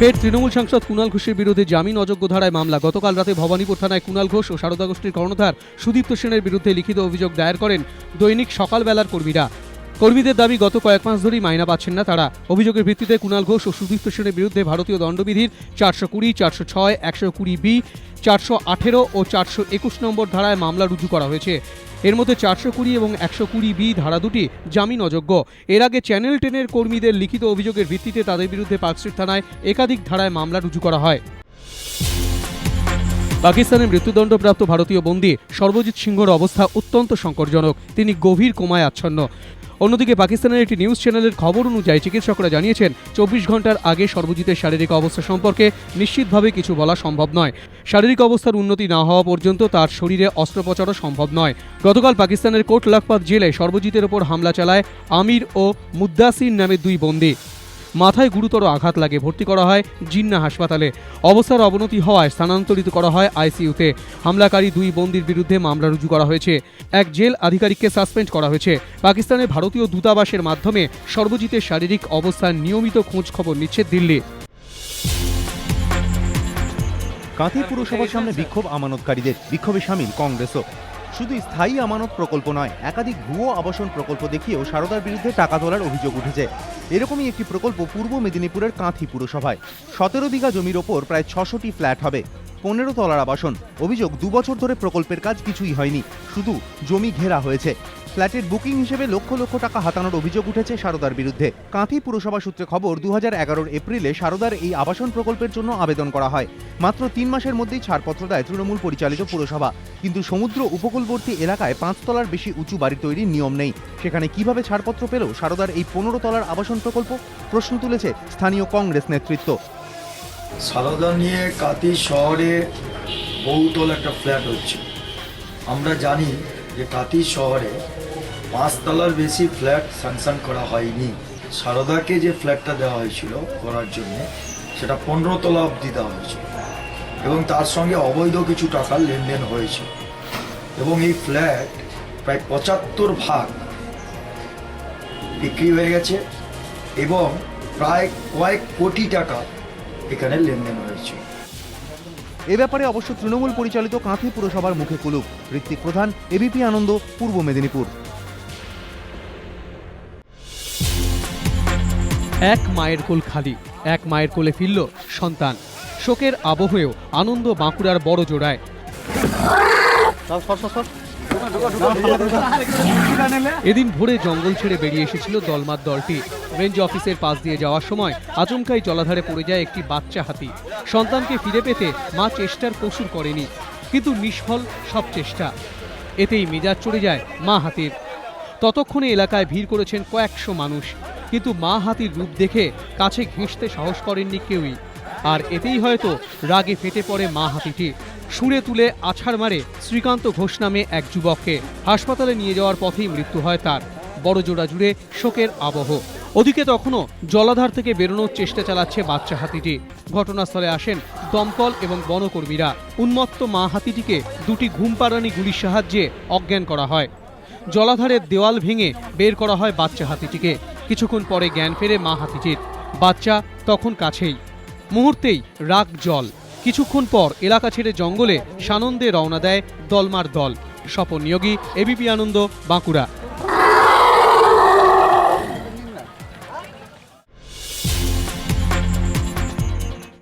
ফের তৃণমূল সাংসদ কুণাল ঘোষের বিরুদ্ধে জামিন অযোগ্য ধারায় মামলা। গতকাল রাতে ভবানীপুর থানায় কুণাল ঘোষ ও শারদা গোষ্ঠীর কর্ণধার সুদীপ্ত সেনের বিরুদ্ধে লিখিত অভিযোগ দায়ের করেন দৈনিক সকালবেলার কর্মীরা। কর্মীদের দাবি, গত কয়েক মাস ধরেই মাইনা পাচ্ছেন না তারা। অভিযোগের ভিত্তিতে কুণাল ঘোষ ও সুদীপ্ত সেনের বিরুদ্ধে ভারতীয় দণ্ডবিধির চারশো কুড়ি, চারশো ছয়, একশো কুড়ি বি, চারশো আঠেরো ও চারশো একুশ নম্বর ধারায় মামলা রুজু করা হয়েছে। এর মধ্যে চারশো কুড়ি এবং একশো কুড়ি বি ধারা দুটি জামিন অযোগ্য এর আগে চ্যানেল টেনের কর্মীদের লিখিত অভিযোগের ভিত্তিতে তাদের বিরুদ্ধে পার্কস্ট্রিট থানায় একাধিক ধারায় মামলা রুজু করা হয়। পাকিস্তানে মৃত্যুদণ্ডপ্রাপ্ত ভারতীয় বন্দী সর্বজিৎ সিংহর অবস্থা অত্যন্ত সংকটজনক। তিনি গভীর কোমায় আচ্ছন্ন। অন্যদিকে পাকিস্তানের একটি নিউজ চ্যানেলের খবর অনুযায়ী চিকিৎসকরা জানিয়েছেন, চব্বিশ ঘণ্টার আগে সর্বজিতের শারীরিক অবস্থা সম্পর্কে নিশ্চিতভাবে কিছু বলা সম্ভব নয়। শারীরিক অবস্থার উন্নতি না হওয়া পর্যন্ত তার শরীরে অস্ত্রোপচারও সম্ভব নয়। গতকাল পাকিস্তানের কোট লাখপাত জেলে সর্বজিতের ওপর হামলা চালায় আমির ও মুদ্দাসির নামে দুই বন্দী। মাথায় গুরুতর আঘাত লাগে ভর্তি করা হয় জিন্না হাসপাতালে। অবস্থার অবনতি হওয়ায় স্থানান্তরিত করা হয় আইসিইউতে। হামলাকারী দুই বন্দির বিরুদ্ধে মামলা রুজু করা হয়েছে। এক জেল আধিকারিককে সাসপেন্ড করা হয়েছে। পাকিস্তানে ভারতীয় দূতাবাসের মাধ্যমে সর্বজিতের শারীরিক অবস্থার নিয়মিত খোঁজ খবর নিচ্ছে দিল্লি। কাঁথি পুরসভার সামনে বিক্ষোভ আমানতকারীদের। বিক্ষোভে সামিল কংগ্রেসও। শুধু স্থায়ী আমানত প্রকল্প নয়, একাধিক ভুয়ো আবাসন প্রকল্প দেখিয়েও সারদার বিরুদ্ধে টাকা তোলার অভিযোগ উঠেছে। এরকমই একটি প্রকল্প পূর্ব মেদিনীপুরের কাঁথি পুরসভায়। সতেরো বিঘা জমির ওপর প্রায় ছশোটি ফ্ল্যাট হবে, পনেরো তলার আবাসন। অভিযোগ, দুবছর ধরে প্রকল্পের কাজ কিছুই হয়নি। শুধু জমি ঘেরা হয়েছে। ফ্ল্যাটের বুকিং হিসেবে লক্ষ লক্ষ টাকা হাতানোর অভিযোগ উঠেছে সারদার বিরুদ্ধে। কাঁথি পুরসভা সূত্রে খবর দু হাজার এপ্রিলে সারদার এই আবাসন প্রকল্পের জন্য আবেদন করা হয়। মাত্র তিন মাসের মধ্যেই ছাড়পত্র দেয় তৃণমূল পরিচালিত পুরসভা। কিন্তু সমুদ্র উপকূলবর্তী এলাকায় পাঁচতলার বেশি উঁচু বাড়ি তৈরির নিয়ম নেই। সেখানে কীভাবে ছাড়পত্র পেল সারদার এই পনেরো তলার আবাসন প্রকল্প? প্রশ্ন তুলেছে স্থানীয় কংগ্রেস নেতৃত্ব। সারদা নিয়ে কাতি শহরে বহুতল একটা ফ্ল্যাট হচ্ছে। আমরা জানি যে কাতি শহরে পাঁচতলার বেশি ফ্ল্যাট স্যাংশন করা হয়নি। সারদাকে যে ফ্ল্যাটটা দেওয়া হয়েছিল করার জন্য, সেটা পনেরো তলা অবধি দেওয়া হয়েছিল। এবং তার সঙ্গে অবৈধ কিছু টাকার লেনদেন হয়েছে। এবং এই ফ্ল্যাট প্রায় পঁচাত্তর ভাগ বিক্রি হয়ে গেছে এবং প্রায় কয়েক কোটি টাকা এখানে লেনদেন হয়েছে। এ ব্যাপারে অবশ্য তৃণমূল পরিচালিত কাঁথি পুরসভার মুখে কুলুপ। ঋত্বিক প্রধান এবিপি আনন্দ, পূর্ব মেদিনীপুর। এক মায়ের কোল খালি এক মায়ের কোলে ফিরল সন্তান। শোকের আবহেও আনন্দ বাঁকুড়ার বড় জোড়ায়। এদিন ভোরে জঙ্গল ছেড়ে বেরিয়ে এসেছিল দলমার দলটি। রেঞ্জ অফিসের পাশ দিয়ে যাওয়ার সময় আচমকাই জলাধারে পড়ে যায় একটি বাচ্চা হাতি। সন্তানকে ফিরে পেতে মা চেষ্টার কসুর করেনি কিন্তু নিষ্ফল সব চেষ্টা। এতেই মেজাজ চড়ে যায় মা হাতির। ততক্ষণে এলাকায় ভিড় করেছেন কয়েকশো মানুষ। কিন্তু মা হাতির রূপ দেখে কাছে ঘেঁষতে সাহস করেননি কেউই। আর এতেই হয়তো রাগে ফেটে পড়ে মা হাতিটি। সুরে তুলে আছাড় মারে শ্রীকান্ত ঘোষ নামে এক যুবককে। হাসপাতালে নিয়ে যাওয়ার পথেই মৃত্যু হয় তার। বড় জোড়া জুড়ে শোকের আবহ। ওদিকে তখনও জলাধার থেকে বেরোনোর চেষ্টা চালাচ্ছে বাচ্চা হাতিটি। ঘটনাস্থলে আসেন দমকল এবং বনকর্মীরা। উন্মত্ত মা হাতিটিকে দুটি ঘুমপাড়ানি গুলির সাহায্যে অজ্ঞান করা হয়। জলাধারের দেওয়াল ভেঙে বের করা হয় বাচ্চা হাতিটিকে। কিছুক্ষণ পরে জ্ঞান ফেরে মা হাতিটির। বাচ্চা তখন কাছেই। মুহূর্তেই রাগ জল। কিছুক্ষণ পর এলাকা ছেড়ে জঙ্গলে সানন্দে রওনা দেয় দলমার দল। স্বপন নিয়োগী এবিপি আনন্দ, বাঁকুড়া।